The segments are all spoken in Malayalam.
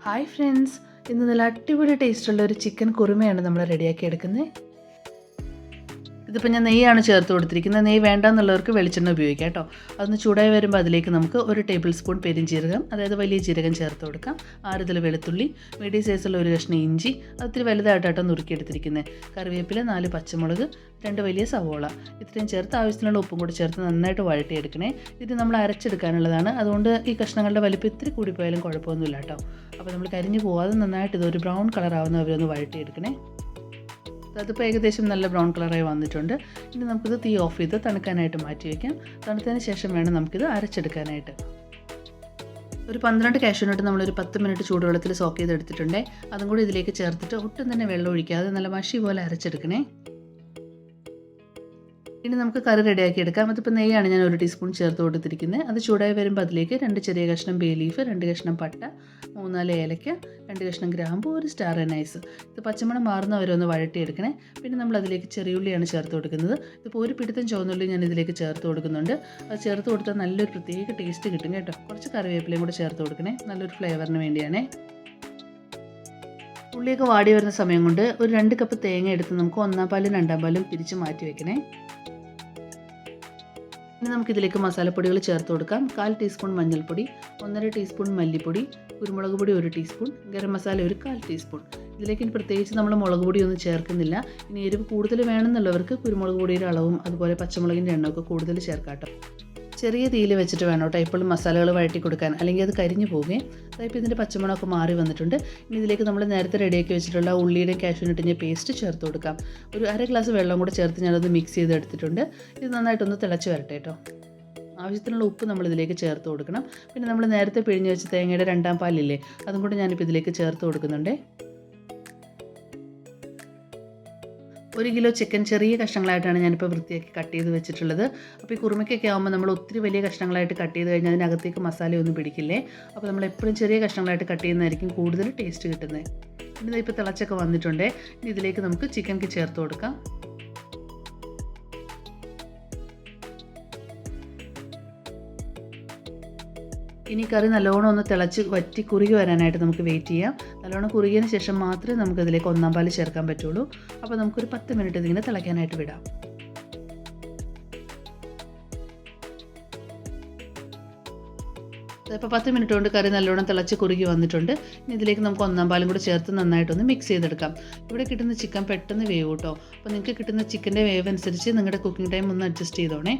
ഹായ് ഫ്രണ്ട്സ് ഇന്ന് നല്ല അടിപൊളി ടേസ്റ്റുള്ള ഒരു ചിക്കൻ കുറുമയാണ് നമ്മൾ റെഡിയാക്കി എടുക്കുന്നത് ഇതിപ്പോൾ ഞാൻ നെയ്യാണ് ചേർത്ത് കൊടുത്തിരിക്കുന്നത്. നെയ്യ് വേണ്ടെന്നുള്ളവർക്ക് വെളിച്ചെണ്ണ ഉപയോഗിക്കാം കേട്ടോ. അതൊന്ന് ചൂടായി വരുമ്പോൾ അതിലേക്ക് നമുക്ക് ഒരു ടേബിൾ സ്പൂൺ പെരിഞ്ചീരകം അതായത് വലിയ ജീരകം ചേർത്ത് കൊടുക്കാം. ആറുതൽ വെളുത്തുള്ളി മീഡിയം സൈസുള്ള ഒരു കഷ്ണം ഇഞ്ചി ഒത്തിരി വലുതായിട്ടാട്ടോ നുറുക്കിയെടുത്തിരിക്കുന്നത് കറിവേപ്പില നാല് പച്ചമുളക് രണ്ട് വലിയ സവോള. ഇത്രയും ചേർത്ത് ആവശ്യത്തിനുള്ള ഉപ്പും കൂടി ചേർത്ത് നന്നായിട്ട് വഴട്ടിയെടുക്കണേ ഇത് നമ്മൾ അരച്ചെടുക്കാനുള്ളതാണ്. അതുകൊണ്ട് ഈ കഷ്ണങ്ങളുടെ വലിപ്പം ഇത്തിരി കൂടിപ്പോയാലും കുഴപ്പമൊന്നുമില്ല കേട്ടോ. അപ്പോൾ നമ്മൾ കരിഞ്ഞു പോവാതെ നന്നായിട്ട് ഇതൊരു ബ്രൗൺ കളറാവുന്ന അവരൊന്ന് വഴട്ടിയെടുക്കണേ അതിപ്പോൾ ഏകദേശം നല്ല ബ്രൗൺ കളറായി വന്നിട്ടുണ്ട്. ഇനി നമുക്കിത് തീ ഓഫ് ചെയ്ത് തണുക്കാനായിട്ട് മാറ്റി വയ്ക്കാം തണുത്തതിന് ശേഷം വേണം നമുക്കിത് അരച്ചെടുക്കാനായിട്ട്. ഒരു പന്ത്രണ്ട് കാഷ്യൂനട്ട് നമ്മളൊരു പത്ത് മിനിറ്റ് ചൂടുവെള്ളത്തിൽ സോക്ക് ചെയ്ത് എടുത്തിട്ടുണ്ടേ അതും കൂടി ഇതിലേക്ക് ചേർത്തിട്ട് ഒട്ടും തന്നെ വെള്ളം ഒഴിക്കാതെ നല്ല മഷി പോലെ അരച്ചെടുക്കണേ. ഇനി നമുക്ക് കറി റെഡിയാക്കി എടുക്കാം. അതിപ്പോൾ നെയ്യാണ് ഞാൻ ഒരു ടീസ്പൂൺ ചേർത്ത് കൊടുത്തിരിക്കുന്നത്. അത് ചൂടായി വരുമ്പോൾ അതിലേക്ക് രണ്ട് ചെറിയ കഷ്ണം ബേ ലീഫ് രണ്ട് കഷ്ണം പട്ട മൂന്നാൽ ഏലക്ക രണ്ട് കഷ്ണം ഗ്രാമ്പു ഒരു സ്റ്റാർ നൈസ് ഇത് പച്ചമണം മാറുന്നവരെ ഒന്ന് വഴട്ടിയെടുക്കണേ പിന്നെ നമ്മൾ അതിലേക്ക് ചെറിയുള്ളിയാണ് ചേർത്ത് കൊടുക്കുന്നത്. ഇതിപ്പോൾ ഒരു പിടുത്തം ചുവന്നുള്ളി ഞാൻ ഇതിലേക്ക് ചേർത്ത് കൊടുക്കുന്നുണ്ട്. അത് ചേർത്ത് കൊടുത്താൽ നല്ലൊരു പ്രത്യേക ടേസ്റ്റ് കിട്ടും കേട്ടോ. കുറച്ച് കറിവേപ്പിലയും കൂടെ ചേർത്ത് കൊടുക്കണേ. നല്ലൊരു ഫ്ലേവറിന് വേണ്ടിയാണേ. ഉള്ളിയൊക്കെ വാടി വരുന്ന സമയം കൊണ്ട് ഒരു രണ്ട് കപ്പ് തേങ്ങ എടുത്ത് നമുക്ക് ഒന്നാം പാലും രണ്ടാം പാലും പിരിച്ച് മാറ്റി വെക്കണേ. ഇനി നമുക്കിതിലേക്ക് മസാലപ്പൊടികൾ ചേർത്ത് കൊടുക്കാം. കാൽ ടീസ്പൂൺ മഞ്ഞൾപ്പൊടി ഒന്നര ടീസ്പൂൺ മല്ലിപ്പൊടി കുരുമുളക് പൊടി ഒരു ടീസ്പൂൺ ഗരം മസാല ഒരു കാൽ ടീസ്പൂൺ. ഇതിലേക്ക് പ്രത്യേകിച്ച് നമ്മൾ മുളക് പൊടിയൊന്നും ചേർക്കുന്നില്ല. ഇനി എരിവ് കൂടുതൽ വേണമെന്നുള്ളവർക്ക് കുരുമുളക് പൊടിയുടെ അളവും അതുപോലെ പച്ചമുളകിന്റെ എണ്ണമൊക്കെ കൂടുതൽ ചേർക്കാട്ടോ ചെറിയ തീയിൽ വെച്ചിട്ട് വേണം കേട്ടോ എപ്പോഴും മസാലകൾ വഴറ്റി കൊടുക്കാൻ. അല്ലെങ്കിൽ അത് കരിഞ്ഞു പോകുകയും അതായത് ഇതിന്റെ പച്ചമുളകൊക്കെ മാറി വന്നിട്ടുണ്ട്. ഇനി ഇതിലേക്ക് നമ്മൾ നേരത്തെ റെഡിയാക്കി വെച്ചിട്ടുള്ള ഉള്ളിയുടെ കാഷ്യൂനട്ടിന്റെ പേസ്റ്റ് ചേർത്ത് കൊടുക്കാം. ഒരു അര ഗ്ലാസ് വെള്ളം കൂടെ ചേർത്ത് ഞാനത് മിക്സ് ചെയ്ത് എടുത്തിട്ടുണ്ട്. ഇത് നന്നായിട്ടൊന്ന് തിളച്ച് വരട്ടെ കേട്ടോ. ആവശ്യത്തിനുള്ള ഉപ്പ് നമ്മൾ ഇതിലേക്ക് ചേർത്ത് കൊടുക്കണം. പിന്നെ നമ്മൾ നേരത്തെ പിഴിഞ്ഞ് വെച്ച തേങ്ങയുടെ രണ്ടാം പാലില്ലേ അതും കൂടെ ഞാനിപ്പോൾ ഇതിലേക്ക് ചേർത്ത് കൊടുക്കുന്നുണ്ട്. ഒരു കിലോ ചിക്കൻ ചെറിയ കഷ്ണങ്ങളായിട്ടാണ് ഞാനിപ്പോൾ വൃത്തിയാക്കി കട്ട് ചെയ്ത് വെച്ചിട്ടുള്ളത്. അപ്പോൾ ഈ കുറുമയ്ക്കൊക്കെ ആകുമ്പോൾ നമ്മൾ ഒത്തിരി വലിയ കഷ്ണങ്ങളായിട്ട് കട്ട് ചെയ്ത് കഴിഞ്ഞാൽ അതിനകത്തേക്ക് മസാലയൊന്നും പിടിക്കില്ലേ? അപ്പോൾ നമ്മൾ എപ്പോഴും ചെറിയ കഷ്ണങ്ങളായിട്ട് കട്ട് ചെയ്യുന്നതായിരിക്കും കൂടുതൽ ടേസ്റ്റ് കിട്ടുന്നത്. ഇനി ഇപ്പോൾ തിളച്ചൊക്കെ വന്നിട്ടുണ്ട്. ഇനി ഇതിലേക്ക് നമുക്ക് ചിക്കൻക്ക് ചേർത്ത് കൊടുക്കാം. ഇനി കറി നല്ലോണം ഒന്ന് തിളച്ച് വറ്റി കുറുകി വരാനായിട്ട് നമുക്ക് വെയിറ്റ് ചെയ്യാം. നല്ലോണം കുറുകിയതിന് ശേഷം മാത്രമേ നമുക്ക് ഇതിലേക്ക് ഒന്നാം പാൽ ചേർക്കാൻ പറ്റുള്ളൂ. അപ്പോൾ നമുക്കൊരു പത്ത് മിനിറ്റ് ഇതിങ്ങനെ തിളയ്ക്കാനായിട്ട് വിടാം. ഇപ്പോൾ പത്ത് മിനിറ്റ് കൊണ്ട് കറി നല്ലോണം തിളച്ച് കുറുകി വന്നിട്ടുണ്ട്. ഇനി ഇതിലേക്ക് നമുക്ക് ഒന്നാം പാലും കൂടി ചേർത്ത് നന്നായിട്ടൊന്ന് മിക്സ് ചെയ്തെടുക്കാം. ഇവിടെ കിട്ടുന്ന ചിക്കൻ പെട്ടെന്ന് വേവ് കേട്ടോ. അപ്പോൾ നിങ്ങൾക്ക് കിട്ടുന്ന ചിക്കന്റെ വേവ് അനുസരിച്ച് നിങ്ങളുടെ കുക്കിംഗ് ടൈം ഒന്ന് അഡ്ജസ്റ്റ് ചെയ്തോണേ.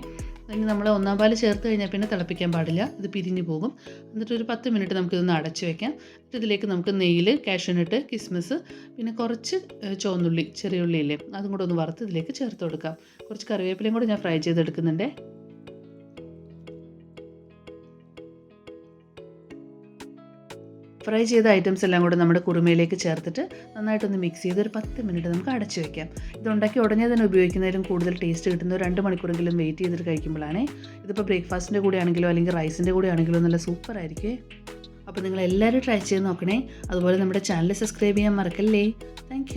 ഇനി നമ്മൾ ഒന്നാം പാൽ ചേർത്ത് കഴിഞ്ഞാൽ പിന്നെ തിളപ്പിക്കാൻ പാടില്ല. ഇത് പിരിഞ്ഞു പോകും. എന്നിട്ട് ഒരു പത്ത് മിനിറ്റ് നമുക്കിതൊന്ന് അടച്ചു വെക്കാം. എന്നിട്ട് ഇതിലേക്ക് നമുക്ക് നെയ്യിൽ കാഷ്യൂനട്ട് കിസ്മിസ് പിന്നെ കുറച്ച് ചുവന്നുള്ളി ചെറിയ ഉള്ളിയില്ലേ അതും കൂടെ ഒന്ന് വറുത്ത് ഇതിലേക്ക് ചേർത്ത് കൊടുക്കാം. കുറച്ച് കറിവേപ്പിലയും കൂടെ ഞാൻ ഫ്രൈ ചെയ്തെടുക്കുന്നുണ്ട്. ഫ്രൈ ചെയ്ത ഐറ്റംസ് എല്ലാം കൂടെ നമ്മുടെ കുറുമയിലേക്ക് ചേർത്തിട്ട് നന്നായിട്ടൊന്ന് മിക്സ് ചെയ്ത് ഒരു പത്ത് മിനിറ്റ് നമുക്ക് അടച്ചു വെക്കാം. ഇതുണ്ടാക്കി ഉടനെ തന്നെ ഉപയോഗിക്കുന്നതിലും കൂടുതൽ ടേസ്റ്റ് കിട്ടുന്ന രണ്ട് മണിക്കൂറെങ്കിലും വെയിറ്റ് ചെയ്തിട്ട് കഴിക്കുമ്പോഴാണ് ഇതിപ്പോൾ ബ്രേക്ക്ഫാസ്റ്റിന്റെ കൂടെ ആണെങ്കിലോ അല്ലെങ്കിൽ റൈസിന്റെ കൂടെ ആണെങ്കിലോ നല്ല സൂപ്പർ ആയിരിക്കും. അപ്പോൾ നിങ്ങൾ എല്ലാവരും ട്രൈ ചെയ്ത് നോക്കണേ. അതുപോലെ നമ്മുടെ ചാനൽ സബ്സ്ക്രൈബ് ചെയ്യാൻ മറക്കല്ലേ. താങ്ക്